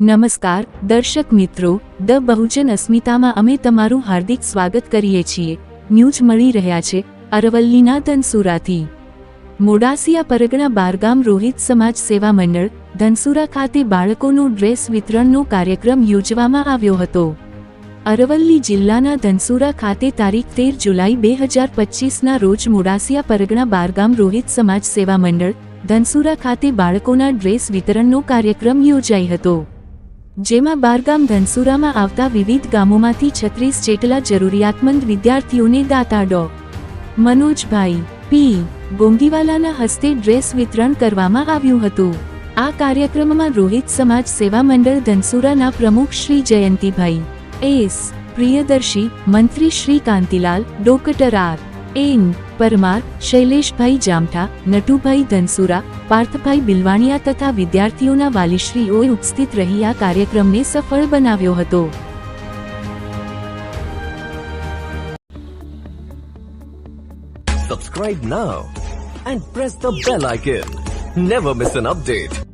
નમસ્કાર, દર્શક મિત્રો દ બહુજન અસ્મિતામાં અમે તમારું હાર્દિક સ્વાગત કરીએ છીએ. ન્યૂઝ મળી રહ્યા છે અરવલ્લીના ધનસુરાથી મોડાસિયા પરગણા બારગામ રોહિત સમાજ સેવા મંડળ, ધનસુરા ખાતે બાળકોનું ડ્રેસ વિતરણનો કાર્યક્રમ યોજવામાં આવ્યો હતો. અરવલ્લી જિલ્લાના ધનસુરા ખાતે તારીખ તેર જુલાઈ બે હજાર પચીસના રોજ મોડાસિયા પરગણા બારગામ રોહિત સમાજ સેવા મંડળ ધનસુરા ખાતે બાળકોના ડ્રેસ વિતરણનો કાર્યક્રમ યોજાઈ હતો, જેમાં બારગામ ધનસુરામાં આવતા વિવિધ ગામોમાંથી છત્રીસ જેટલા જરૂરિયાતમંદ વિદ્યાર્થીઓને દાતા ડો. મનોજભાઈ, પી. ગોંગીવાલાના હસ્તે ડ્રેસ વિતરણ કરવામાં આવ્યું હતું. આ કાર્યક્રમમાં રોહિત સમાજ સેવા મંડળ ધનસુરાના પ્રમુખ શ્રી જયંતિભાઈ, એસ. પ્રિયદર્શી, મંત્રી Shri Kantilal, doctor R. N Parmar, Shaileshbhai Jamtha, Natubhai Dhansura, Parthbhai Bilvaniya તથા વિદ્યાર્થીઓના વાલીશ્રીઓએ ઉપસ્થિત રહી આ કાર્યક્રમને સફળ બનાવ્યો હતો Subscribe now and press the bell icon. Never miss an update.